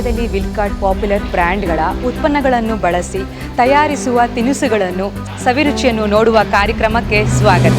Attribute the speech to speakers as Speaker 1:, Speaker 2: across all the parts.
Speaker 1: ಮಂಡ್ಯದಲ್ಲಿ ವಿಲ್ಕಾಟ್ ಪಾಪ್ಯುಲರ್ ಬ್ರ್ಯಾಂಡ್ಗಳ ಉತ್ಪನ್ನಗಳನ್ನು ಬಳಸಿ ತಯಾರಿಸುವ ತಿನಿಸುಗಳನ್ನು ಸವಿರುಚಿಯನ್ನು ನೋಡುವ ಕಾರ್ಯಕ್ರಮಕ್ಕೆ ಸ್ವಾಗತ.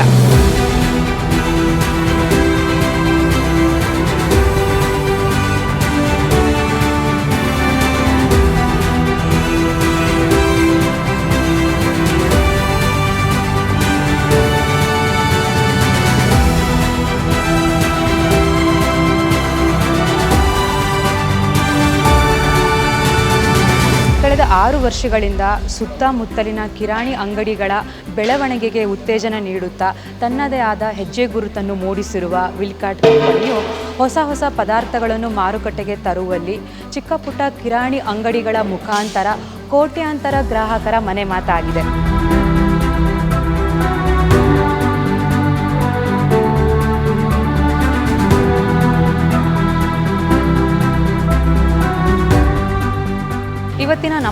Speaker 1: ಆರು ವರ್ಷಗಳಿಂದ ಸುತ್ತಮುತ್ತಲಿನ ಕಿರಾಣಿ ಅಂಗಡಿಗಳ ಬೆಳವಣಿಗೆಗೆ ಉತ್ತೇಜನ ನೀಡುತ್ತಾ ತನ್ನದೇ ಆದ ಹೆಜ್ಜೆ ಗುರುತನ್ನು ಮೂಡಿಸಿರುವ ವಿಲ್ಕಾಟ್ ಕಂಪನಿಯು ಹೊಸ ಹೊಸ ಪದಾರ್ಥಗಳನ್ನು ಮಾರುಕಟ್ಟೆಗೆ ತರುವಲ್ಲಿ ಚಿಕ್ಕಪುಟ್ಟ ಕಿರಾಣಿ ಅಂಗಡಿಗಳ ಮುಖಾಂತರ ಕೋಟ್ಯಾಂತರ ಗ್ರಾಹಕರ ಮನೆ ಮಾತಾಗಿದೆ.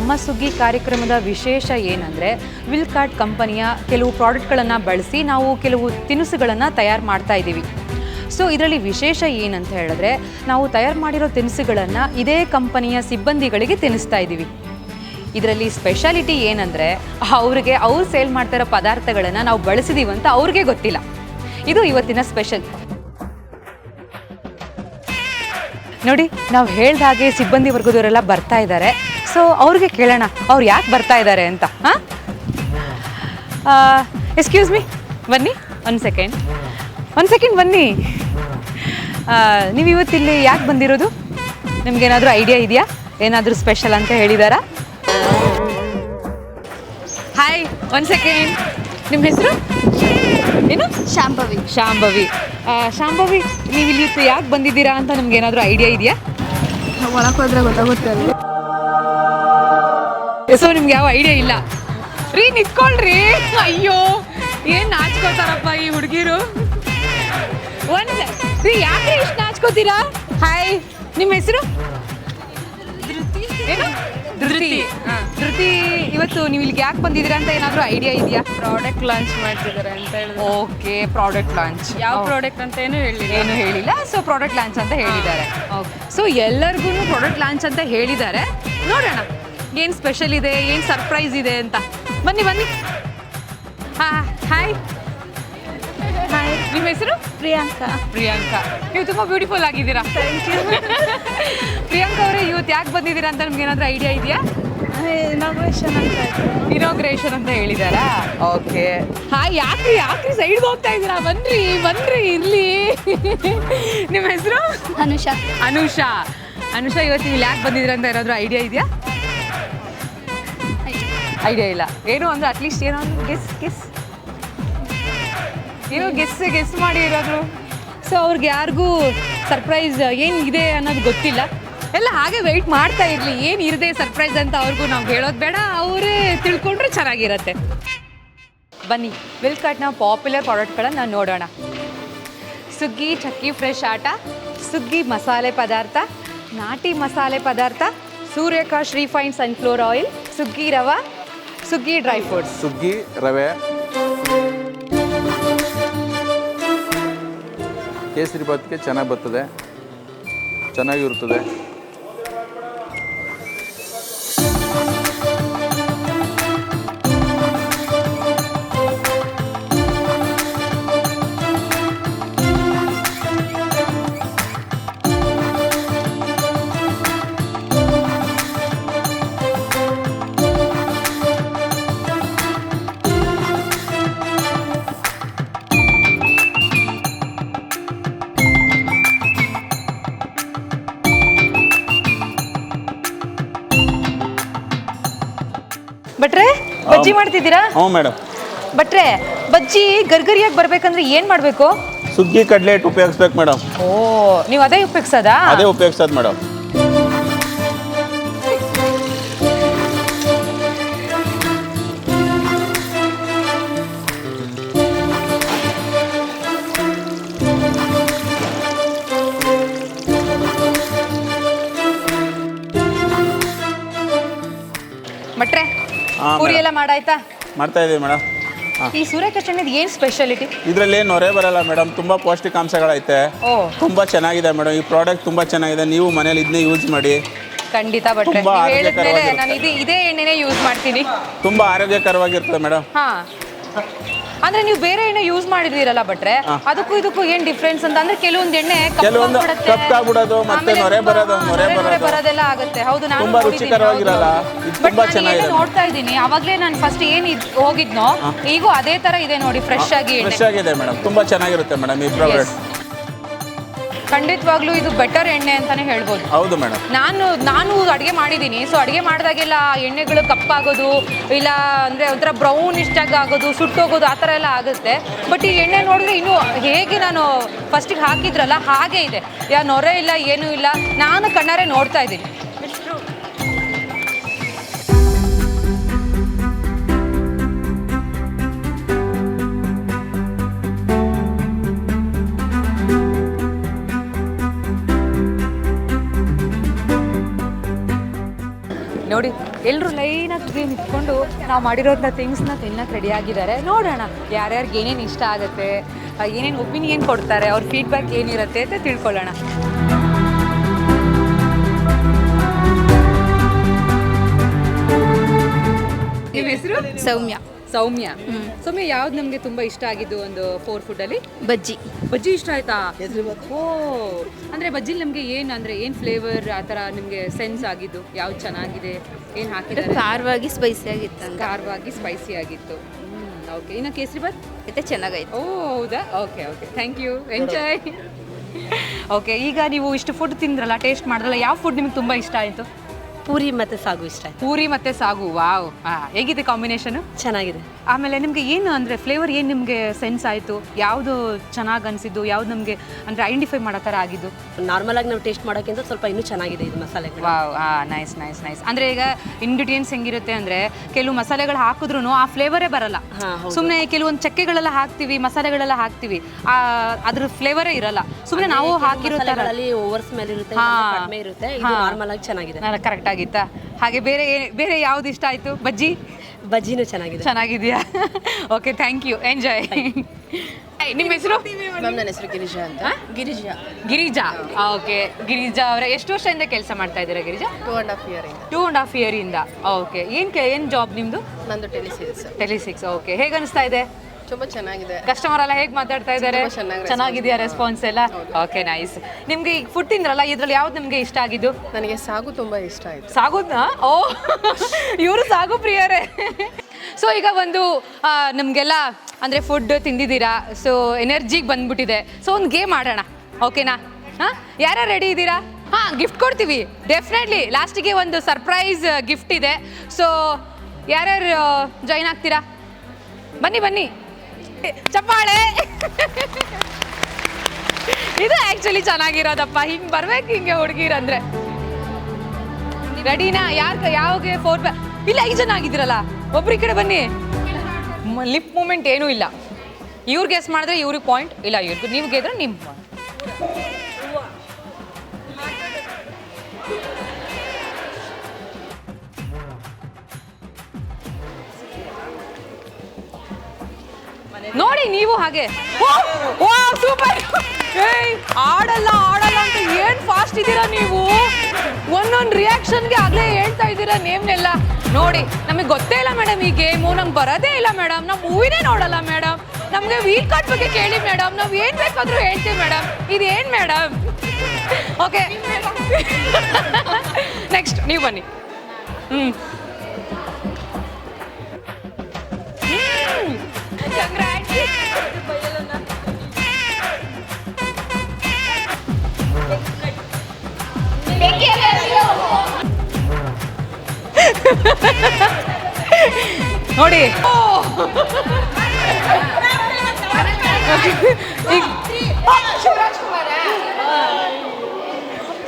Speaker 1: ನಮ್ಮ ಸುಗ್ಗಿ ಕಾರ್ಯಕ್ರಮದ ವಿಶೇಷ ಏನಂದರೆ ವಿಲ್ಕಾರ್ಟ್ ಕಂಪನಿಯ ಕೆಲವು ಪ್ರಾಡಕ್ಟ್ಗಳನ್ನು ಬಳಸಿ ನಾವು ಕೆಲವು ತಿನಿಸುಗಳನ್ನು ತಯಾರು ಮಾಡ್ತಾ ಇದ್ದೀವಿ. ಸೊ ಇದರಲ್ಲಿ ವಿಶೇಷ ಏನಂತ ಹೇಳಿದ್ರೆ, ನಾವು ತಯಾರು ಮಾಡಿರೋ ತಿನಿಸುಗಳನ್ನು ಇದೇ ಕಂಪನಿಯ ಸಿಬ್ಬಂದಿಗಳಿಗೆ ತಿನ್ನಿಸ್ತಾ ಇದ್ದೀವಿ. ಇದರಲ್ಲಿ ಸ್ಪೆಷಾಲಿಟಿ ಏನಂದರೆ, ಅವ್ರಿಗೆ ಅವ್ರು ಸೇಲ್ ಮಾಡ್ತಾ ಇರೋ ಪದಾರ್ಥಗಳನ್ನು ನಾವು ಬಳಸಿದೀವಿ ಅಂತ ಅವ್ರಿಗೆ ಗೊತ್ತಿಲ್ಲ. ಇದು ಇವತ್ತಿನ ಸ್ಪೆಷಲ್ ನೋಡಿ, ನಾವು ಹೇಳ್ದ ಹಾಗೆ ಸಿಬ್ಬಂದಿ ವರ್ಗದವರೆಲ್ಲ ಬರ್ತಾ ಇದ್ದಾರೆ. ಸೊ ಅವ್ರಿಗೆ ಕೇಳೋಣ ಅವ್ರು ಯಾಕೆ ಬರ್ತಾ ಇದ್ದಾರೆ ಅಂತ ಹಾಂ? ಎಕ್ಸ್ಕ್ಯೂಸ್ ಮೀ ಬನ್ನಿ ಒಂದು ಸೆಕೆಂಡ್ ಒಂದು ಸೆಕೆಂಡ್ ಬನ್ನಿ. ನೀವು ಇವತ್ತಿಲ್ಲಿ ಯಾಕೆ ಬಂದಿರೋದು? ನಿಮ್ಗೇನಾದರೂ ಐಡಿಯಾ ಇದೆಯಾ? ಏನಾದರೂ ಸ್ಪೆಷಲ್ ಅಂತ ಹೇಳಿದಾರಾ? ಹಾಯ್ ಒಂದು ಸೆಕೆಂಡ್ ನಿಮ್ಮ ಹೆಸರು? ಏನು?
Speaker 2: ಶಾಂಭವಿ.
Speaker 1: ಶಾಂಭವಿ. ಶಾಂಭವಿ ನೀವು ಇಲ್ಲಿ ಯಾಕೆ ಬಂದಿದ್ದೀರಾ ಅಂತ ನಿಮ್ಗೆ ಏನಾದರೂ ಐಡಿಯಾ ಇದೆಯಾ?
Speaker 2: ಒಳಗೆ ಹೋದ್ರೆ ಗೊತ್ತಾಗುತ್ತೆ
Speaker 1: ಸೊ ನಿಮ್ಗೆ ಯಾವ ಐಡಿಯಾ ಇಲ್ಲ. ರೀ ನಿಂತ್ಕೊಳ್ರಿ. ಅಯ್ಯೋ ಏನ್ ನಾಚ್ಕೋತಾರಪ್ಪ ಈ ಹುಡುಗಿರು? ಒಂದ್ ರೀ ಯಾಕೆ ಇಷ್ಟು ನಾಚ್ಕೋತೀರಾ? ಹಾಯ್ ನಿಮ್ಮ ಹೆಸರು? ಏನು? ಧೃತಿ. ಧೃತಿ. ಇವತ್ತು ನೀವು ಇಲ್ಲಿಗೆ ಯಾಕೆ ಬಂದಿದ್ದೀರಾ ಅಂತ ಏನಾದರೂ ಐಡಿಯಾ ಇದೆಯಾ?
Speaker 2: ಪ್ರಾಡಕ್ಟ್ ಲಾಂಚ್ ಮಾಡ್ತಿದ್ದಾರೆ ಅಂತ ಹೇಳಿದ್ರು.
Speaker 1: ಓಕೆ ಪ್ರಾಡಕ್ಟ್ ಲಾಂಚ್
Speaker 2: ಯಾವ ಪ್ರಾಡಕ್ಟ್ ಅಂತ ಏನು ಹೇಳಿಲ್ಲ.
Speaker 1: ಏನು ಹೇಳಿಲ್ಲ. ಸೊ ಪ್ರಾಡಕ್ಟ್ ಲಾಂಚ್ ಅಂತ ಹೇಳಿದ್ದಾರೆ. ಸೊ ಎಲ್ಲರಿಗೂ ಪ್ರಾಡಕ್ಟ್ ಲಾಂಚ್ ಅಂತ ಹೇಳಿದ್ದಾರೆ. ನೋಡೋಣ. ಏನು ಸ್ಪೆಷಲ್ ಇದೆ? ಏನು ಸರ್ಪ್ರೈಸ್ ಇದೆ ಅಂತ? ಬನ್ನಿ ಬನ್ನಿ. ಹಾಂ ಹಾಯ್ ಹಾಯ್ ನಿಮ್ಮ ಹೆಸರು?
Speaker 2: ಪ್ರಿಯಾಂಕಾ.
Speaker 1: ಪ್ರಿಯಾಂಕಾ. ನೀವು ತುಂಬ ಬ್ಯೂಟಿಫುಲ್ ಆಗಿದ್ದೀರಾ. ಪ್ರಿಯಾಂಕಾ ಅವರೇ ಇವತ್ತು ಯಾಕೆ ಬಂದಿದ್ದೀರಾ ಅಂತ ನಿಮ್ಗೆ ಏನಾದರೂ ಐಡಿಯಾ ಇದೆಯಾ?
Speaker 2: ಇನಾಗ್ರೇಷನ್ ಅಂತ
Speaker 1: ಇನಾಗ್ರೇಷನ್ ಅಂತ ಹೇಳಿದಾರಾ? ಓಕೆ ಹಾಯ್ ಯಾಕ್ರಿ ಯಾಕ್ರಿ ಸೈಡ್ಗೆ ಹೋಗ್ತಾ ಇದ್ದೀರಾ? ಬನ್ರಿ ಬನ್ರಿ ಇರ್ಲಿ. ನಿಮ್ಮ ಹೆಸರು?
Speaker 2: ಅನುಷಾ.
Speaker 1: ಅನುಷಾ. ಅನುಷಾ ಇವತ್ತು ಇಲ್ಲಿ ಯಾಕೆ ಬಂದಿದ್ದೀರಾ ಅಂತ ಏನಾದರೂ ಐಡಿಯಾ ಇದೆಯಾ? ಐಡಿಯಾ ಇಲ್ಲ. ಏನು ಅಂದ್ರೆ ಅಟ್ಲೀಸ್ಟ್ ಏನೋ ಒಂದು ಗೆಸ್ ಗೆಸ್ ಏನೋ ಗೆಸ್ ಗೆಸ್ ಮಾಡಿ ಇರೋದು. ಸೊ ಅವ್ರಿಗೆ ಯಾರಿಗೂ ಸರ್ಪ್ರೈಸ್ ಇದೆ ಅನ್ನೋದು ಗೊತ್ತಿಲ್ಲ. ಎಲ್ಲ ಹಾಗೆ ವೆಯ್ಟ್ ಮಾಡ್ತಾ ಇರಲಿ. ಏನು ಇರದೆ ಸರ್ಪ್ರೈಸ್ ಅಂತ ಅವ್ರಿಗೂ ನಾವು ಹೇಳೋದು ಬೇಡ. ಅವರೇ ತಿಳ್ಕೊಂಡ್ರೆ ಚೆನ್ನಾಗಿರತ್ತೆ. ಬನ್ನಿ ವಿಲ್ಕಾಟ್ನ ಪಾಪ್ಯುಲರ್ ಪ್ರಾಡಕ್ಟ್ಗಳನ್ನು ನೋಡೋಣ. ಸುಗ್ಗಿ ಚಕ್ಕಿ ಫ್ರೆಶ್ ಆಟ ಸುಗ್ಗಿ ಮಸಾಲೆ ಪದಾರ್ಥ, ನಾಟಿ ಮಸಾಲೆ ಪದಾರ್ಥ ಸೂರ್ಯಕಾಶ್ ರಿಫೈನ್ ಸನ್ಫ್ಲೋರ್ ಆಯಿಲ್ ಸುಗ್ಗಿ ರವ ಸುಗ್ಗಿ ಡ್ರೈ ಫ್ರೂಟ್ಸ್
Speaker 3: ಸುಗ್ಗಿ ರವೆ. ಕೇಸರಿ ಭಾತ್ಗೆ ಚೆನ್ನಾಗಿ ಬರ್ತದೆ. ಚೆನ್ನಾಗಿರ್ತದೆ
Speaker 1: ಬಜ್ಜಿ ಮಾಡ್ತಿದ್ದೀರಾ?
Speaker 4: ಹ್ಞೂ ಮೇಡಮ್.
Speaker 1: ಬಟ್ರೆ ಬಜ್ಜಿ ಗರ್ಗರಿಯಾಗಿ ಬರ್ಬೇಕಂದ್ರೆ ಏನು ಮಾಡಬೇಕು?
Speaker 4: ಸುಗ್ಗಿ ಕಡಲೆ ಹಿಟ್ಟು ಉಪಯೋಗಿಸ್ಬೇಕು ಮೇಡಮ್.
Speaker 1: ಓ ನೀವು ಅದೇ ಉಪಯೋಗಿಸೋದಾ?
Speaker 4: ಅದೇ ಉಪಯೋಗಿಸೋದು ಮೇಡಮ್.
Speaker 1: ಎಲ್ಲ ಮಾಡಾಯ್ತಾ?
Speaker 4: ಮಾಡ್ತಾ ಇದೀವಿ ಮೇಡಮ್.
Speaker 1: ಈ ಸೂರ್ಯಕಾಂತ್ ಏನು ಸ್ಪೆಷಾಲಿಟಿ
Speaker 4: ಇದರಲ್ಲಿ ನೊರೆ ಬರಲ್ಲ ಮೇಡಮ್ ತುಂಬ ಪೌಷ್ಟಿಕಾಂಶಗಳೈತೆ.
Speaker 1: ಓ.
Speaker 4: ತುಂಬ ಚೆನ್ನಾಗಿದೆ ಮೇಡಮ್ ಈ ಪ್ರಾಡಕ್ಟ್ ತುಂಬಾ ಚೆನ್ನಾಗಿದೆ ನೀವು ಮನೇಲಿ ಇದನ್ನೇ ಯೂಸ್ ಮಾಡಿ.
Speaker 1: ಖಂಡಿತ ಭಟ್ರೆ
Speaker 4: ತುಂಬಾ
Speaker 1: ನೀವು ಹೇಳಿದ್ಮೇಲೆ
Speaker 4: ಆರೋಗ್ಯಕರವಾಗಿರುತ್ತೆ.
Speaker 1: ನಾನು ಇದೇ ಇದೇ ಎಣ್ಣೆನೇ ಯೂಸ್ ಮಾಡ್ತೀನಿ.
Speaker 4: ತುಂಬಾ ಆರೋಗ್ಯಕರವಾಗಿರ್ತದೆ ಮೇಡಮ್.
Speaker 1: ಹಾ. ಅಂದ್ರೆ ನೀವು ಬೇರೆ ಎಣ್ಣೆ ಯೂಸ್ ಮಾಡಿದಿರಲ್ಲ ಬಟ್ರೆ ಅದಕ್ಕೂ ಇದಕ್ಕೂ ಏನ್ ಡಿಫ್ರೆನ್ಸ್ ಅಂತ? ಅಂದ್ರೆ ಕೆಲವೊಂದು ಎಣ್ಣೆ
Speaker 4: ಕೆಲವೊಂದು ಕಪ್ಪಾಗ್ಬಿಡೋದು, ಮತ್ತೆ ನೊರೆ ಬರೋದು, ನೊರೆ
Speaker 1: ಬರೋದೆಲ್ಲ ಆಗುತ್ತೆ. ಹೌದು ನಾನು
Speaker 4: ತುಂಬಾ ರುಚಿಕರವಾಗಿರಲ್ಲ. ತುಂಬಾ ಚೆನ್ನಾಗಿದೆ.
Speaker 1: ನೋಡ್ತಾ ಇದ್ದೀನಿ. ಅವಾಗ್ಲೇ ನಾನು ಫಸ್ಟ್ ಏನ್ ಹೋಗಿದ್ನೋ ಈಗ ಅದೇ ತರ ಇದೆ ನೋಡಿ ಫ್ರೆಶ್ ಆಗಿ
Speaker 4: ಫ್ರೆಶ್ ಆಗಿದೆ ಮೇಡಮ್ ತುಂಬಾ ಚೆನ್ನಾಗಿರುತ್ತೆ ಮೇಡಮ್ ಈ ಪ್ರಾಡಕ್ಟ್
Speaker 1: ಖಂಡಿತವಾಗ್ಲೂ ಇದು ಬೆಟರ್ ಎಣ್ಣೆ ಅಂತಾನೆ ಹೇಳ್ಬೋದು.
Speaker 4: ಹೌದು ಮೇಡಮ್.
Speaker 1: ನಾನು ನಾನು ಅಡುಗೆ ಮಾಡಿದ್ದೀನಿ. ಸೊ ಅಡುಗೆ ಮಾಡಿದಾಗೆಲ್ಲ ಆ ಎಣ್ಣೆಗಳು ಕಪ್ಪಾಗೋದು ಇಲ್ಲ ಅಂದರೆ ಒಂಥರ ಬ್ರೌನ್ ಇಷ್ಟಾಗಿ ಆಗೋದು ಸುಟ್ಟೋಗೋದು ಆ ಥರ ಎಲ್ಲ ಆಗುತ್ತೆ. ಬಟ್ ಈ ಎಣ್ಣೆ ನೋಡಿದ್ರೆ ಇನ್ನೂ ಹೇಗೆ ನಾನು ಫಸ್ಟಿಗೆ ಹಾಕಿದ್ರಲ್ಲ ಹಾಗೆ ಇದೆ. ಯಾ ನೊರೆ ಇಲ್ಲ ಏನೂ ಇಲ್ಲ. ನಾನು ಕಣ್ಣಾರೆ ನೋಡ್ತಾ ಇದ್ದೀನಿ. ಎಲ್ಲರೂ ಲೈನಾಗಿ ನಿಂತ್ಕೊಂಡು ನಾವು ಮಾಡಿರೋಂಥ ಥಿಂಗ್ಸ್ನ ತಿನ್ನಕ್ಕೆ ರೆಡಿ ಆಗಿದ್ದಾರೆ. ನೋಡೋಣ ಯಾರ್ಯಾರಿಗೆ ಏನೇನು ಇಷ್ಟ ಆಗುತ್ತೆ ಏನೇನು ಒಪಿನಿಯನ್ ಕೊಡ್ತಾರೆ ಅವ್ರ ಫೀಡ್ಬ್ಯಾಕ್ ಏನಿರುತ್ತೆ ಅಂತ ತಿಳ್ಕೊಳ್ಳೋಣ. ನಿಮ್ಮ ಹೆಸರು?
Speaker 2: ಸೌಮ್ಯ.
Speaker 1: ಸೌಮ್ಯ. ಸೌಮ್ಯ ಯಾವ್ದು ನಮಗೆ ತುಂಬಾ ಇಷ್ಟ ಆಗಿದ್ದು ಒಂದು ಫೋರ್ ಫುಡ್ಡಲ್ಲಿ
Speaker 2: ಬಜ್ಜಿ.
Speaker 1: ಬಜ್ಜಿ ಇಷ್ಟ ಆಯ್ತಾ? ಓ ಅಂದ್ರೆ ಬಜ್ಜಿಲಿ ನಮಗೆ ಏನು ಅಂದ್ರೆ ಏನ್ ಫ್ಲೇವರ್ ಆ ಥರ ನಿಮಗೆ ಸೆನ್ಸ್ ಆಗಿದ್ದು? ಯಾವ್ದು ಚೆನ್ನಾಗಿದೆ? ಏನು ಹಾಕಿದ್ದಾರೆ?
Speaker 2: ಖಾರವಾಗಿ ಸ್ಪೈಸಿ ಆಗಿತ್ತು ಅಂತ
Speaker 1: ಖಾರವಾಗಿ ಸ್ಪೈಸಿ ಆಗಿತ್ತು. ಓಕೆ ಇನ್ನು ಕೇಸರಿ ಬಾತ್
Speaker 2: ಮತ್ತೆ ಚೆನ್ನಾಗೈತೆ
Speaker 1: ಓ ಹೌದಾ? Okay okay thank you enjoy okay ಈಗ ನೀವು ಇಷ್ಟು ಫುಡ್ ತಿಂದ್ರಲ್ಲ ಟೇಸ್ಟ್ ಮಾಡಿದ್ರಲ್ಲ ಯಾವ ಫುಡ್ ನಿಮ್ಗೆ ತುಂಬ ಇಷ್ಟ ಆಯಿತು?
Speaker 5: ಪೂರಿ ಮತ್ತೆ ಸಾಗು ಇಷ್ಟ ಆಯ್ತು.
Speaker 1: ಪೂರಿ ಮತ್ತೆ ಸಾಗು ವಾವ್. ಹೇಗಿದೆ ಕಾಂಬಿನೇಷನ್
Speaker 5: ಚೆನ್ನಾಗಿದೆ.
Speaker 1: ಆಮೇಲೆ ನಿಮ್ಗೆ ಏನು ಅಂದ್ರೆ ಫ್ಲೇವರ್ ಏನು ನಿಮ್ಗೆ ಸೆನ್ಸ್ ಆಯ್ತು? ಯಾವ್ದು ಚೆನ್ನಾಗ್ ಅನ್ಸಿದ್ದು? ಯಾವ್ದು ನಮ್ಗೆ ಅಂದ್ರೆ ಐಡೆಂಟಿಫೈ ಮಾಡೋ ತರ ಆಗಿದ್ದು?
Speaker 5: ನಾರ್ಮಲ್ ಆಗಿ ನಾವು ಟೇಸ್ಟ್ ಮಾಡೋಕ್ಕಿಂತ ಸ್ವಲ್ಪ ಇನ್ನೂ ಚೆನ್ನಾಗಿದೆ ಇದು ಮಸಾಲೆ
Speaker 1: ವಾವ್ ಆ ನೈಸ್ ನೈಸ್ ನೈಸ್ ಅಂದ್ರೆ ಈಗ ಇಂಗ್ರೀಡಿಯೆಂಟ್ಸ್ ಹೆಂಗಿರುತ್ತೆ ಅಂದ್ರೆ ಕೆಲವು ಮಸಾಲೆಗಳು ಹಾಕಿದ್ರು ಆ ಫ್ಲೇವರೇ ಬರಲ್ಲ.
Speaker 5: ಹಾ, ಹೌದು.
Speaker 1: ಸುಮ್ಮನೆ ಕೆಲವೊಂದು ಚಕ್ಕೆಗಳೆಲ್ಲ ಹಾಕ್ತಿವಿ ಮಸಾಲೆಗಳೆಲ್ಲ ಹಾಕ್ತಿವಿ. ಆ, ಅದ್ರ ಫ್ಲೇವರೇ ಇರಲ್ಲ. ಸುಮ್ಮನೆ ನಾವು ಹಾಕಿರೋ ಥರ
Speaker 5: ಮಸಾಲೆಗಳಲ್ಲಿ ಓವರ್ ಸ್ಮೆಲ್ ಇರುತ್ತೆ
Speaker 1: ಹಾ.
Speaker 5: ಕಡಿಮೆ ಇರುತ್ತೆ ಇದು ನಾರ್ಮಲ್ ಆಗಿ ಚೆನ್ನಾಗಿದೆ.
Speaker 1: ಕರೆಕ್ಟ್ ಆಗಿತ್ತಾ ಹಾಗೆ ಬೇರೆ ಬೇರೆ ಯಾವ್ದು ಇಷ್ಟ ಆಯ್ತು? ಬಜ್ಜಿ?
Speaker 5: ಬಜ್ಜಿನೂ ಚೆನ್ನಾಗಿದೆ.
Speaker 1: ಚೆನ್ನಾಗಿದೆಯಾ? ಓಕೆ ಥ್ಯಾಂಕ್ ಯು ಎಂಜಾಯ್ ನಿಮ್ಮ ಹೆಸರು?
Speaker 2: ನನ್ನ ಹೆಸರು ಗಿರಿಜಾ ಅಂತ. ಗಿರಿಜಾ.
Speaker 1: ಗಿರಿಜಾ? ಓಕೆ ಗಿರಿಜಾ ಅವರ ಎಷ್ಟು ವರ್ಷದಿಂದ ಕೆಲಸ ಮಾಡ್ತಾ ಇದ್ದೀರಾ Girija?
Speaker 2: Two and half year ಇಂದ.
Speaker 1: ಟೂ ಆ್ಯಂಡ್ ಹಾಫ್ ಇಂದ. ಓಕೆ ಏನು ಕೆ ಏನು ಜಾಬ್ ನಿಮ್ಮದು
Speaker 2: ನಂದು ಟೆಲಿಸಿಕ್ಸ್
Speaker 1: ಟೆಲಿ ಸಿಕ್ಸ್ ಓಕೆ ಹೇಗೆ ಅನಿಸ್ತಾ ಇದೆ?
Speaker 2: ತುಂಬ ಚೆನ್ನಾಗಿದೆ.
Speaker 1: ಕಸ್ಟಮರ್ ಎಲ್ಲ ಹೇಗೆ ಮಾತಾಡ್ತಾ ಇದ್ದಾರೆ? ಚೆನ್ನಾಗಿದೆಯಾ ರೆಸ್ಪಾನ್ಸ್ ಎಲ್ಲ? ಓಕೆ ನೈಸ್ ನಿಮ್ಗೆ ಈಗ ಫುಡ್ ತಿಂದ್ರಲ್ಲ ಇದ್ರಲ್ಲಿ ಯಾವ್ದು ನಿಮಗೆ ಇಷ್ಟ ಆಗಿದ್ದು?
Speaker 2: ನನಗೆ ಸಾಗು ತುಂಬಾ ಇಷ್ಟ ಆಯ್ತು.
Speaker 1: ಸಾಗುದ್ನಾ ಓ ಇವರು ಸಾಗು ಪ್ರಿಯರೇ. ಸೊ ಈಗ ಒಂದು ನಮಗೆಲ್ಲ ಅಂದರೆ ಫುಡ್ ತಿಂದಿದ್ದೀರಾ? ಸೊ ಎನರ್ಜಿಗೆ ಬಂದ್ಬಿಟ್ಟಿದೆ. ಸೊ ಒಂದು ಗೇಮ್ ಆಡೋಣ. ಓಕೆನಾ ಹಾಂ? ಯಾರು ರೆಡಿ ಇದ್ದೀರಾ? ಹಾಂ ಗಿಫ್ಟ್ ಕೊಡ್ತೀವಿ. ಡೆಫಿನೆಟ್ಲಿ ಲಾಸ್ಟಿಗೆ ಒಂದು ಸರ್ಪ್ರೈಸ್ ಗಿಫ್ಟ್ ಇದೆ. ಸೊ ಯಾರ್ಯಾರು ಜಾಯಿನ್ ಆಗ್ತೀರಾ? ಬನ್ನಿ ಬನ್ನಿ. ಚಪ್ಪಾಳೆ. ಇದು ಆಕ್ಚುಲಿ ಚೆನ್ನಾಗಿರೋದಪ್ಪ. ಹಿಂಗ್ ಬರ್ಬೇಕು ಹಿಂಗೆ ಹುಡುಗಿರಂದ್ರೆ ರೆಡಿನಾ? ಯಾರು ಯಾವಾಗ ಫೋರ್ ಇಲ್ಲ, ಐದು ಜನ ಆಗಿದ್ರಲ್ಲ ಒಬ್ರು ಈ ಕಡೆ ಬನ್ನಿ. ಲಿಪ್ ಮೂಮೆಂಟ್ ಏನೂ ಇಲ್ಲ. ಇವ್ರು ಗೆಸ್ ಮಾಡಿದ್ರೆ ಇವ್ರಿಗೆ ಪಾಯಿಂಟ್ ಇಲ್ಲ. ಇವ್ರಿಗೆ ನೀವು ಗೆದ್ರೆ ನಿಮ್ಮ point. ನೋಡಿ ನೀವು ಹಾಗೆ. ಸೂಪರ್ ಆಡಲ್ಲ ಆಡಲ್ಲ ಅಂತ ಏನ್ ಫಾಸ್ಟ್ ಇದ್ದೀರಾ ನೀವು? ಒಂದೊಂದು ರಿಯಾಕ್ಷನ್ಗೆ ಆಗಲೇ ಹೇಳ್ತಾ ಇದ್ದೀರಾ ನೇಮ್ನೆಲ್ಲ. ನೋಡಿ, ನಮಗೆ ಗೊತ್ತೇ ಇಲ್ಲ ಮೇಡಮ್ ಈ ಗೇಮು ನಮ್ಗೆ ಬರೋದೇ ಇಲ್ಲ ಮೇಡಮ್ ನಾವು ಮೂವಿನೇ ನೋಡಲ್ಲ ಮೇಡಮ್ ನಮಗೆ ವೀಕ್ ಕಾರ್ಡ್ ಬಗ್ಗೆ ಕೇಳಿ ಮೇಡಮ್ ನಾವು ಏನು ಬೇಕಾದರೂ ಹೇಳ್ತೀವಿ ಮೇಡಮ್ ಇದೇನು ಮೇಡಮ್ ಓಕೆ ನೆಕ್ಸ್ಟ್ ನೀವು ಬನ್ನಿ. ಹ್ಞೂ ನೋಡಿ.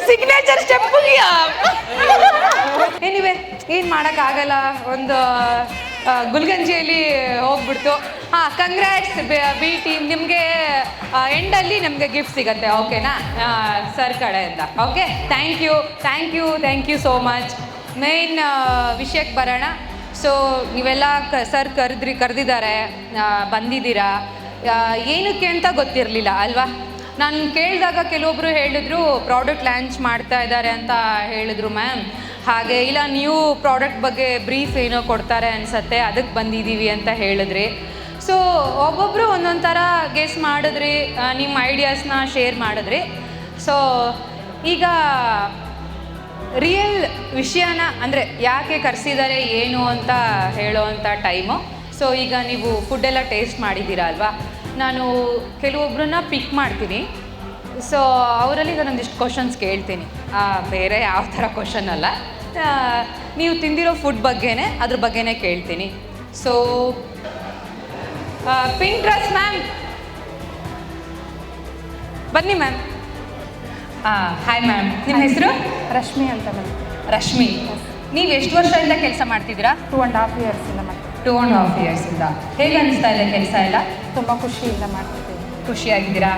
Speaker 1: ಸಿಗ್ನೇಚರ್ ಸ್ಟೆಪ್ ಏನಿವೆ ಏನು ಆಗಲ್ಲ ಒಂದು ಗುಲ್ಗಂಜಿಯಲ್ಲಿ ಹೋಗ್ಬಿಡ್ತು. ಹಾಂ ಕಂಗ್ರ್ಯಾಟ್ಸ್ ಬಿ ಟೀಮ್ ನಿಮಗೆ ಎಂಡಲ್ಲಿ ನಮಗೆ ಗಿಫ್ಟ್ ಸಿಗತ್ತೆ. ಓಕೆನಾ ಸರ್ ಕಡೆಯಿಂದ. Okay thank you thank you thank you so much main ವಿಷಯಕ್ಕೆ ಬರೋಣ. ಸೊ ನೀವೆಲ್ಲ ಕ ಸರ್ ಕರೆದ್ರಿ, ಕರೆದಿದ್ದಾರೆ. ಬಂದಿದ್ದೀರಾ. ಏನಕ್ಕೆ ಅಂತ ಗೊತ್ತಿರಲಿಲ್ಲ, ಅಲ್ವಾ? ನಾನು ಕೇಳಿದಾಗ ಕೆಲವೊಬ್ಬರು ಹೇಳಿದ್ರು ಪ್ರಾಡಕ್ಟ್ ಲಾಂಚ್ ಮಾಡ್ತಾ ಇದ್ದಾರೆ ಅಂತ ಹೇಳಿದ್ರು ಮ್ಯಾಮ್ ಹಾಗೆ, ಇಲ್ಲ ನ್ಯೂ ಪ್ರಾಡಕ್ಟ್ ಬಗ್ಗೆ ಬ್ರೀಫ್ ಏನೋ ಕೊಡ್ತಾರೆ ಅನ್ಸತ್ತೆ. ಅದಕ್ಕೆ ಬಂದಿದ್ದೀವಿ ಅಂತ ಹೇಳಿದ್ರಿ. ಸೊ ಒಬ್ಬೊಬ್ಬರು ಒಂದೊಂದು ಥರ ಗೆಸ್ ಮಾಡಿದ್ರಿ ನಿಮ್ಮ ಐಡಿಯಾಸ್ನ ಶೇರ್ ಮಾಡಿದ್ರಿ. ಸೊ ಈಗ ರಿಯಲ್ ವಿಷಯನ ಅಂದರೆ ಯಾಕೆ ಕರೆಸಿದ್ದಾರೆ ಏನು ಅಂತ ಹೇಳೋ ಅಂಥ ಟೈಮು ಸೊ ಈಗ ನೀವು ಫುಡ್ಡೆಲ್ಲ ಟೇಸ್ಟ್ ಮಾಡಿದ್ದೀರಾ ಅಲ್ವಾ? ನಾನು ಕೆಲವೊಬ್ಬರನ್ನ ಪಿಕ್ ಮಾಡ್ತೀನಿ. ಸೊ ಅವರಲ್ಲಿ ನಾನೊಂದಿಷ್ಟು ಕ್ವಶನ್ಸ್ ಕೇಳ್ತೀನಿ. ಬೇರೆ ಯಾವ ಥರ ಕ್ವಶನ್ ಅಲ್ಲ. ನೀವು ತಿಂದಿರೋ ಫುಡ್ ಬಗ್ಗೆನೇ, ಅದ್ರ ಬಗ್ಗೆನೇ ಕೇಳ್ತೀನಿ. ಸೊ ಪಿಂಕ್ ಡ್ರೆಸ್ ಮ್ಯಾಮ್ ಬನ್ನಿ ಮ್ಯಾಮ್ ಹಾಯ್ ಮ್ಯಾಮ್ ನಿಮ್ಮ ಹೆಸರು?
Speaker 6: ರಶ್ಮಿ ಅಂತ ಮ್ಯಾಮ್
Speaker 1: ರಶ್ಮಿ. ನೀವು ಎಷ್ಟು ವರ್ಷದಿಂದ ಕೆಲಸ ಮಾಡ್ತಿದ್ದೀರಾ?
Speaker 6: ಟೂ ಆ್ಯಂಡ್ ಹಾಫ್ ಇಯರ್ಸಿಂದ ಮ್ಯಾಮ್
Speaker 1: ಟೂ ಆ್ಯಂಡ್ ಹಾಫ್ ಇಯರ್ಸಿಂದ ಹೇಗೆ ಅನಿಸ್ತಾ ಇಲ್ಲ ಕೆಲಸ ಎಲ್ಲ?
Speaker 6: ತುಂಬ ಖುಷಿಯಿಂದ ಮಾಡ್ತಿದ್ದೀವಿ.
Speaker 1: ಖುಷಿಯಾಗಿದ್ದೀರಾ?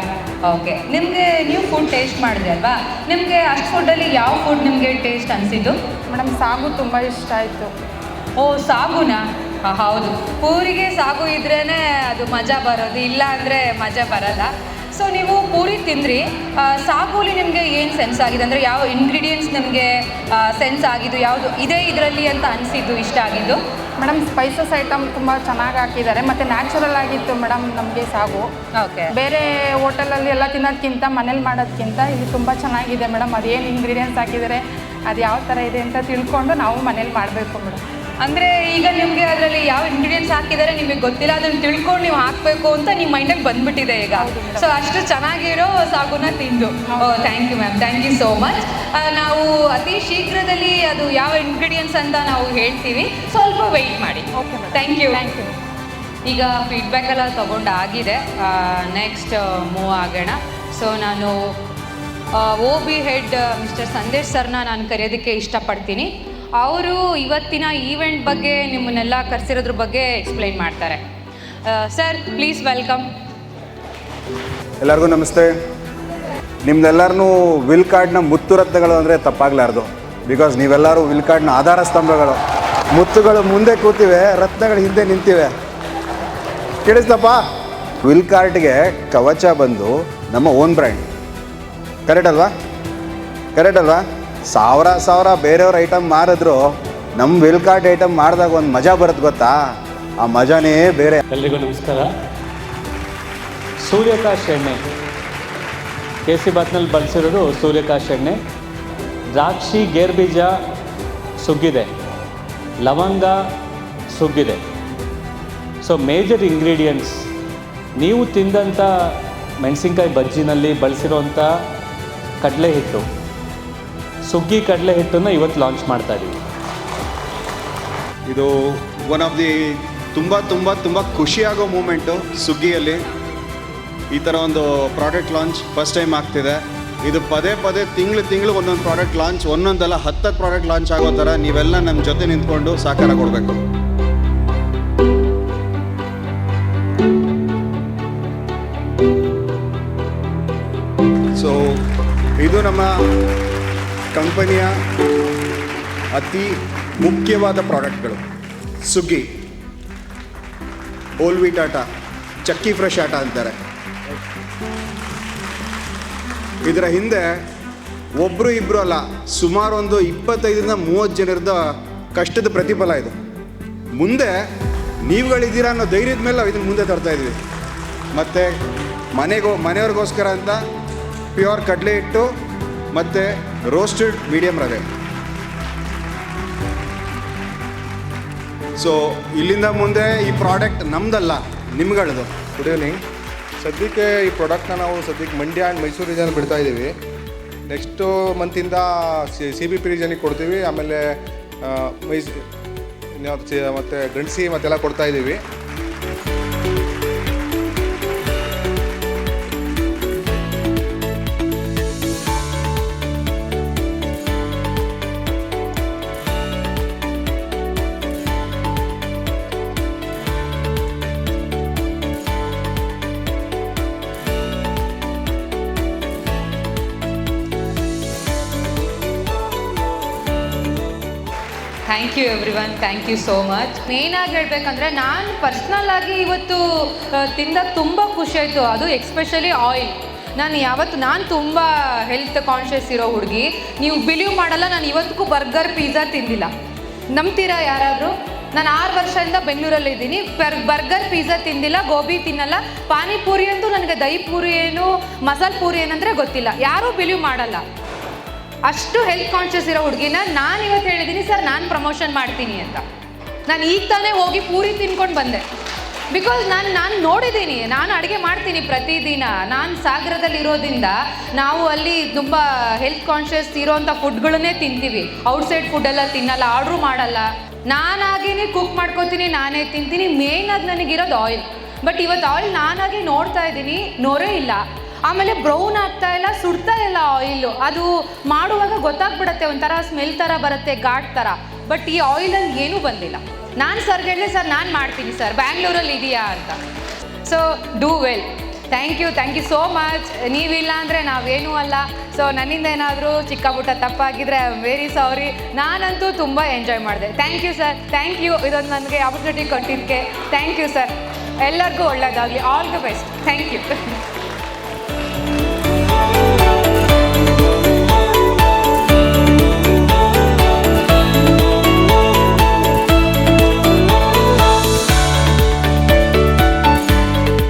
Speaker 1: ಓಕೆ ನಿಮಗೆ ನೀವು ಫುಡ್ ಟೇಸ್ಟ್ ಮಾಡಿದೆ ಅಲ್ವಾ? ನಿಮಗೆ ಅಷ್ಟು ಫುಡ್ಡಲ್ಲಿ ಯಾವ ಫುಡ್ ನಿಮಗೆ ಟೇಸ್ಟ್ ಅನಿಸಿದ್ದು?
Speaker 6: ಮೇಡಮ್ ಸಾಗು ತುಂಬ ಇಷ್ಟ ಆಯಿತು.
Speaker 1: ಓ ಸಾಗುನಾ? ಹೌದು. ಪೂರಿಗೆ ಸಾಗು ಇದ್ರೇ ಅದು ಮಜಾ ಬರೋದು ಇಲ್ಲ ಅಂದರೆ ಮಜಾ ಬರಲ್ಲ. ಸೊ ನೀವು ಪೂರಿ ತಿಂದ್ರಿ. ಸಾಗುಲಿ ನಿಮಗೆ ಏನು ಸೆನ್ಸ್ ಆಗಿದೆ? ಅಂದರೆ ಯಾವ ಇಂಗ್ರೀಡಿಯೆಂಟ್ಸ್ ನಿಮಗೆ ಸೆನ್ಸ್ ಆಗಿದ್ದು ಯಾವುದು ಇದೇ ಇದರಲ್ಲಿ ಅಂತ ಅನಿಸಿದ್ದು ಇಷ್ಟ ಆಗಿದ್ದು?
Speaker 6: ಮೇಡಮ್ ಸ್ಪೈಸಸ್ ಐಟಮ್ ತುಂಬ ಚೆನ್ನಾಗಿ ಹಾಕಿದ್ದಾರೆ. ಮತ್ತು ನ್ಯಾಚುರಲ್ ಆಗಿತ್ತು ಮೇಡಮ್ ನಮಗೆ ಸಾಗು.
Speaker 1: ಓಕೆ
Speaker 6: ಬೇರೆ ಹೋಟೆಲಲ್ಲಿ ಎಲ್ಲ ತಿನ್ನೋದಕ್ಕಿಂತ ಮನೇಲಿ ಮಾಡೋದಕ್ಕಿಂತ ಇಲ್ಲಿ ತುಂಬ ಚೆನ್ನಾಗಿದೆ ಮೇಡಮ್ ಅದೇನು ಇಂಗ್ರೀಡಿಯೆಂಟ್ಸ್ ಹಾಕಿದ್ದಾರೆ ಅದು ಯಾವ ಥರ ಇದೆ ಅಂತ ತಿಳ್ಕೊಂಡು ನಾವು ಮನೇಲಿ ಮಾಡಬೇಕು ಮೇಡಮ್
Speaker 1: ಅಂದರೆ ಈಗ ನಿಮಗೆ ಅದರಲ್ಲಿ ಯಾವ ಇಂಗ್ರೀಡಿಯೆಂಟ್ಸ್ ಹಾಕಿದ್ದಾರೆ ನಿಮಗೆ ಗೊತ್ತಿಲ್ಲ ಅದನ್ನು ತಿಳ್ಕೊಂಡು ನೀವು ಹಾಕಬೇಕು ಅಂತ ನಿಮ್ಮ ಮೈಂಡಲ್ಲಿ ಬಂದ್ಬಿಟ್ಟಿದೆ ಈಗ. ಸೊ ಅಷ್ಟು ಚೆನ್ನಾಗಿರೋ ಸಾಗುನ ತಿಂದು. Thank you ma'am thank you so much ನಾವು ಅತಿ ಶೀಘ್ರದಲ್ಲಿ ಅದು ಯಾವ ಇಂಗ್ರೀಡಿಯೆಂಟ್ಸ್ ಅಂತ ನಾವು ಹೇಳ್ತೀವಿ. ಸ್ವಲ್ಪ ವೆಯ್ಟ್ ಮಾಡಿ. Thank you. ಈಗ ಫೀಡ್ಬ್ಯಾಕ್ ಎಲ್ಲ ತೊಗೊಂಡಾಗಿದೆ ನೆಕ್ಸ್ಟ್ ಮೂವ್ ಆಗೋಣ. ಸೊ ನಾನು O B head mister Sandesh ಸರ್ನ ನಾನು ಕರೆಯೋದಕ್ಕೆ ಇಷ್ಟಪಡ್ತೀನಿ. ಅವರು ಇವತ್ತಿನ ಈವೆಂಟ್ ಬಗ್ಗೆ ನಿಮ್ಮನ್ನೆಲ್ಲ ಕರೆಸಿರೋದ್ರ ಬಗ್ಗೆ ಎಕ್ಸ್ಪ್ಲೈನ್ ಮಾಡ್ತಾರೆ. ಸರ್ ಪ್ಲೀಸ್ ವೆಲ್ಕಮ್
Speaker 7: ಎಲ್ಲರಿಗೂ ನಮಸ್ತೆ. ನಿಮ್ದೆಲ್ಲರನ್ನೂ ವಿಲ್ ಕಾರ್ಡ್ನ ಮುತ್ತು ರತ್ನಗಳು ಅಂದರೆ ತಪ್ಪಾಗಲಾರ್ದು. ಬಿಕಾಸ್ ನೀವೆಲ್ಲರೂ ವಿಲ್ ಕಾರ್ಡ್ನ ಆಧಾರ ಸ್ತಂಭಗಳು. ಮುತ್ತುಗಳು ಮುಂದೆ ಕೂತಿವೆ, ರತ್ನಗಳು ಹಿಂದೆ ನಿಂತಿವೆ. ಕೇಳಿಸ್ತಪ್ಪ ವಿಲ್ ಕಾರ್ಡ್ಗೆ ಕವಚ ಬಂದು ನಮ್ಮ ಓನ್ ಬ್ರ್ಯಾಂಡ್ ಕರೆಕ್ಟ್ ಅಲ್ವಾ? ಕರೆಕ್ಟ್ ಅಲ್ವಾ? ಸಾವಿರ ಸಾವಿರ ಬೇರೆಯವ್ರ ಐಟಮ್ ಮಾರಿದ್ರು ನಮ್ಮ ವಿಲ್ ಕಾರ್ಡ್ ಐಟಮ್ ಮಾಡಿದಾಗ ಒಂದು ಮಜಾ ಬರುತ್ತೆ ಗೊತ್ತಾ? ಆ ಮಜಾನೇ ಬೇರೆ.
Speaker 8: ಎಲ್ರಿಗೂ ನಮಸ್ಕಾರ. ಸೂರ್ಯಕಾಶ್ ಎಣ್ಣೆ. ಕೇಸರಿ ಬಾತ್ನಲ್ಲಿ ಬಳಸಿರೋದು ಸೂರ್ಯಕಾಶ್ ಎಣ್ಣೆ. ದ್ರಾಕ್ಷಿ, ಗೇರ್ಬೀಜ ಸುಗ್ಗಿದೆ. ಲವಂಗ ಸುಗ್ಗಿದೆ. ಸೊ ಮೇಜರ್ ಇಂಗ್ರೀಡಿಯೆಂಟ್ಸ್ ನೀವು ತಿಂದಂಥ ಮೆಣಸಿನ್ಕಾಯಿ ಬಜ್ಜಿನಲ್ಲಿ ಬಳಸಿರೋಂಥ ಕಡಲೆ ಹಿಟ್ಟು ಸುಗ್ಗಿ ಕಡಲೆ ಹಿಟ್ಟನ್ನು ಇವತ್ತು ಲಾಂಚ್ ಮಾಡ್ತಾ ಇದ್ದೀವಿ
Speaker 7: ಇದು ಒನ್ ಆಫ್ ದಿ ತುಂಬ ತುಂಬ ತುಂಬ ಖುಷಿಯಾಗೋ ಮೂಮೆಂಟು ಸುಗ್ಗಿಯಲ್ಲಿ. ಈ ಥರ ಒಂದು ಪ್ರಾಡಕ್ಟ್ ಲಾಂಚ್ ಫಸ್ಟ್ ಟೈಮ್ ಆಗ್ತಿದೆ. ಇದು ಪದೇ ಪದೇ ತಿಂಗಳು ತಿಂಗಳು ಒಂದೊಂದು ಪ್ರಾಡಕ್ಟ್ ಲಾಂಚ್ ಒಂದೊಂದಲ್ಲ ಹತ್ತತ್ತು ಪ್ರಾಡಕ್ಟ್ ಲಾಂಚ್ ಆಗೋ ಥರ ನೀವೆಲ್ಲ ನಮ್ಮ ಜೊತೆ ನಿಂತ್ಕೊಂಡು ಸಹಕಾರ ಕೊಡಬೇಕು. ಸೊ ಇದು ನಮ್ಮ ಕಂಪನಿಯ ಅತಿ ಮುಖ್ಯವಾದ ಪ್ರಾಡಕ್ಟ್ಗಳು. ಸುಗ್ಗಿ ಓಲ್ವೀಟ್ ವೀಟ್ ಆಟ ಚಕ್ಕಿ ಫ್ರೆಶ್ ಆಟ ಅಂತಾರೆ. ಇದರ ಹಿಂದೆ ಒಬ್ಬರು ಇಬ್ಬರು ಅಲ್ಲ ಸುಮಾರು ಒಂದು ಇಪ್ಪತ್ತೈದರಿಂದ ಮೂವತ್ತು ಜನರದ ಕಷ್ಟದ ಪ್ರತಿಫಲ ಇದು. ಮುಂದೆ ನೀವುಗಳಿದ್ದೀರಾ ಅನ್ನೋ ಧೈರ್ಯದ ಮೇಲೆ ನಾವು ಇದನ್ನು ಮುಂದೆ ತರ್ತಾ ಇದ್ವಿ. ಮತ್ತು ಮನೆಗೋ, ಮನೆಯವ್ರಿಗೋಸ್ಕರ ಅಂತ ಪ್ಯೂರ್ ಕಡಲೆ ಹಿಟ್ಟು ಮತ್ತು ರೋಸ್ಟೆಡ್ ಮೀಡಿಯಮ್ ರವೆ. ಸೊ ಇಲ್ಲಿಂದ ಮುಂದೆ ಈ ಪ್ರಾಡಕ್ಟ್ ನಮ್ದಲ್ಲ, ನಿಮ್ಗಳದು.
Speaker 9: ಗುಡ್ ಈವ್ನಿಂಗ್ ಸದ್ಯಕ್ಕೆ ಈ ಪ್ರಾಡಕ್ಟ್ನ ನಾವು ಸದ್ಯಕ್ಕೆ ಮಂಡ್ಯ ಆ್ಯಂಡ್ ಮೈಸೂರು ರೀಜನ್ ಬಿಡ್ತಾ ಇದ್ದೀವಿ. ನೆಕ್ಸ್ಟು ಮಂತಿಂದ ಸಿ ಬಿ ಪಿ ರೀಜನಿಗೆ ಕೊಡ್ತೀವಿ. ಆಮೇಲೆ ಮೈಸೂರು ಸಿ- ಮತ್ತು ಗಂಡಸಿ ಮತ್ತೆಲ್ಲ ಕೊಡ್ತಾ ಇದ್ದೀವಿ.
Speaker 1: One thank you so much ಮೇಯ್ನಾಗಿ ಹೇಳ್ಬೇಕಂದ್ರೆ ನಾನು ಪರ್ಸ್ನಲ್ ಆಗಿ ಇವತ್ತು ತಿಂದ ತಿಂದಾಗ ತುಂಬ ಖುಷಿ ಆಯಿತು. ಅದು ಎಕ್ಸ್ಪೆಷಲಿ ಆಯಿಲ್ ನಾನು ಯಾವತ್ತು, ನಾನು ತುಂಬ ಹೆಲ್ತ್ ಕಾನ್ಷಿಯಸ್ ಇರೋ ಹುಡುಗಿ. ನೀವು ಬಿಲೀವ್ ಮಾಡಲ್ಲ, ನಾನು ಇವತ್ತಿಗೂ ಬರ್ಗರ್ ಪಿಜ್ಜಾ ತಿಂದಿಲ್ಲ. ನಂಬ್ತೀರಾ ಯಾರಾದರೂ? ನಾನು ಆರು ವರ್ಷದಿಂದ ಬೆಂಗಳೂರಲ್ಲಿದ್ದೀನಿ ಬರ್, ಬರ್ಗರ್ ಪಿಜ್ಜಾ ತಿಂದಿಲ್ಲ, ಗೋಬಿ ತಿನ್ನಲ್ಲ. ಪಾನಿಪೂರಿ ಅಂತೂ ನನಗೆ ದಹಿ ಪೂರಿ ಏನು, ಮಸಾಲ ಪೂರಿ ಏನಂದರೆ ಗೊತ್ತಿಲ್ಲ. ಯಾರೂ ಬಿಲೀವ್ ಮಾಡಲ್ಲ. ಅಷ್ಟು ಹೆಲ್ತ್ ಕಾನ್ಷಿಯಸ್ ಇರೋ ಹುಡುಗಿನ ನಾನು ಇವತ್ತು ಹೇಳಿದ್ದೀನಿ ಸರ್, ನಾನು ಪ್ರಮೋಷನ್ ಮಾಡ್ತೀನಿ ಅಂತ. ನಾನು ಈಗ ತಾನೇ ಹೋಗಿ ಪೂರಿ ತಿನ್ಕೊಂಡು ಬಂದೆ. ಬಿಕಾಸ್ ನಾನು ನಾನು ನೋಡಿದ್ದೀನಿ ನಾನು ಅಡುಗೆ ಮಾಡ್ತೀನಿ ಪ್ರತಿದಿನ. ನಾನು ಸಾಗರದಲ್ಲಿ ಇರೋದ್ರಿಂದ ನಾವು ಅಲ್ಲಿ ತುಂಬ ಹೆಲ್ತ್ ಕಾನ್ಷಿಯಸ್ ಇರೋವಂಥ ಫುಡ್ಗಳನ್ನೇ ತಿಂತೀವಿ. ಔಟ್ಸೈಡ್ ಫುಡ್ಡೆಲ್ಲ ತಿನ್ನಲ್ಲ ಆರ್ಡ್ರು ಮಾಡಲ್ಲ. ನಾನಾಗೇನೆ ಕುಕ್ ಮಾಡ್ಕೊತೀನಿ, ನಾನೇ ತಿಂತೀನಿ. ಮೇನ್ ಆಗಿ ನನಗಿರೋದು ಆಯಿಲ್ ಬಟ್ ಇವತ್ತು ಆಯಿಲ್ ನಾನಾಗಿ ನೋಡ್ತಾ ಇದ್ದೀನಿ, ನೊರೆ ಇಲ್ಲ. ಆಮೇಲೆ ಬ್ರೌನ್ ಆಗ್ತಾ ಇಲ್ಲ, ಸುಡ್ತಾ ಇಲ್ಲ ಆಯಿಲು ಅದು ಮಾಡುವಾಗ ಗೊತ್ತಾಗ್ಬಿಡತ್ತೆ, ಒಂಥರ ಸ್ಮೆಲ್ ಥರ ಬರುತ್ತೆ, ಘಾಟ್ ಥರ ಬಟ್ ಈ ಆಯಿಲಲ್ಲಿ ಏನೂ ಬಂದಿಲ್ಲ. ನಾನು ಸರ್ ಹೇಳಿದೆ ಸರ್ ನಾನು ಮಾಡ್ತೀನಿ ಸರ್ ಬ್ಯಾಂಗ್ಳೂರಲ್ಲಿ ಇದೆಯಾ ಅಂತ. So do well thank you thank you so much ನೀವಿಲ್ಲ ಅಂದರೆ ನಾವೇನೂ ಅಲ್ಲ. ಸೊ ನನ್ನಿಂದ ಏನಾದರೂ ಚಿಕ್ಕ ಪುಟ್ಟ ತಪ್ಪಾಗಿದ್ರೆ ಐ ಆಮ್ ವೆರಿ ಸಾರಿ ನಾನಂತೂ ತುಂಬ ಎಂಜಾಯ್ ಮಾಡಿದೆ. Thank you sir thank you ಇದೊಂದು ನನಗೆ ಆಪರ್ಚುನಿಟಿ ಕೊಟ್ಟಿದ್ದಕ್ಕೆ. ಥ್ಯಾಂಕ್ ಯು ಸರ್ ಎಲ್ಲರಿಗೂ ಒಳ್ಳೆಯದಾಗಲಿ all the best thank you